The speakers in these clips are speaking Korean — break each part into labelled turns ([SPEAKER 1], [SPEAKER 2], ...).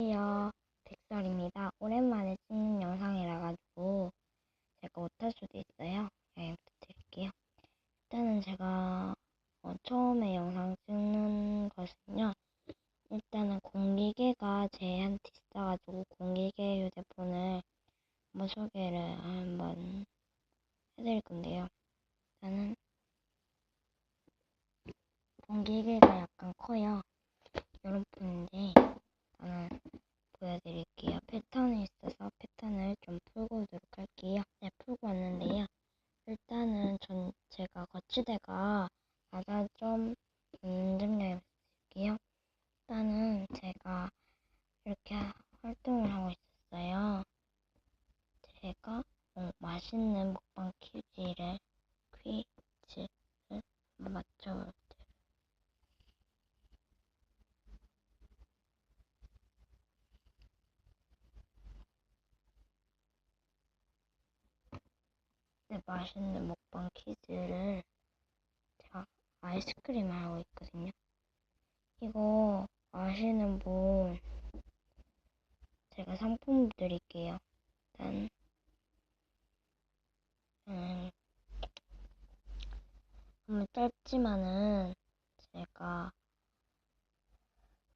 [SPEAKER 1] 안녕하세요. 백설입니다. 오랜만에 찍는 영상이라 가지고 제가 못할 수도 있어요. 양해 부탁드릴게요. 일단은 제가 어, 처음에 영상 찍는 것은요. 일단은 공기계가 제한테 있어가지고 공기계 휴대폰을 한번 소개를 한번 해드릴 건데요. 일단은 공기계가 약간 커요. 이런 폰인데 저는 보여드릴게요. 패턴이 있어서 패턴을 좀 풀고 오도록 할게요. 네, 풀고 왔는데요. 일단은 전 제가 거치대가 맞아 좀 인증해 드릴게요. 일단은 제가 이렇게 활동을 하고 있었어요. 제가 어, 맛있는 먹방 퀴즈를 한번 맞춰볼게요. 네, 맛있는 먹방 퀴즈를 제가 아이스크림을 하고 있거든요. 이거 아시는 분 제가 상품 드릴게요. 일단 음, 너무 짧지만은 제가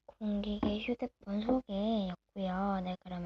[SPEAKER 1] 공기계 휴대폰 소개였고요. 네, 그러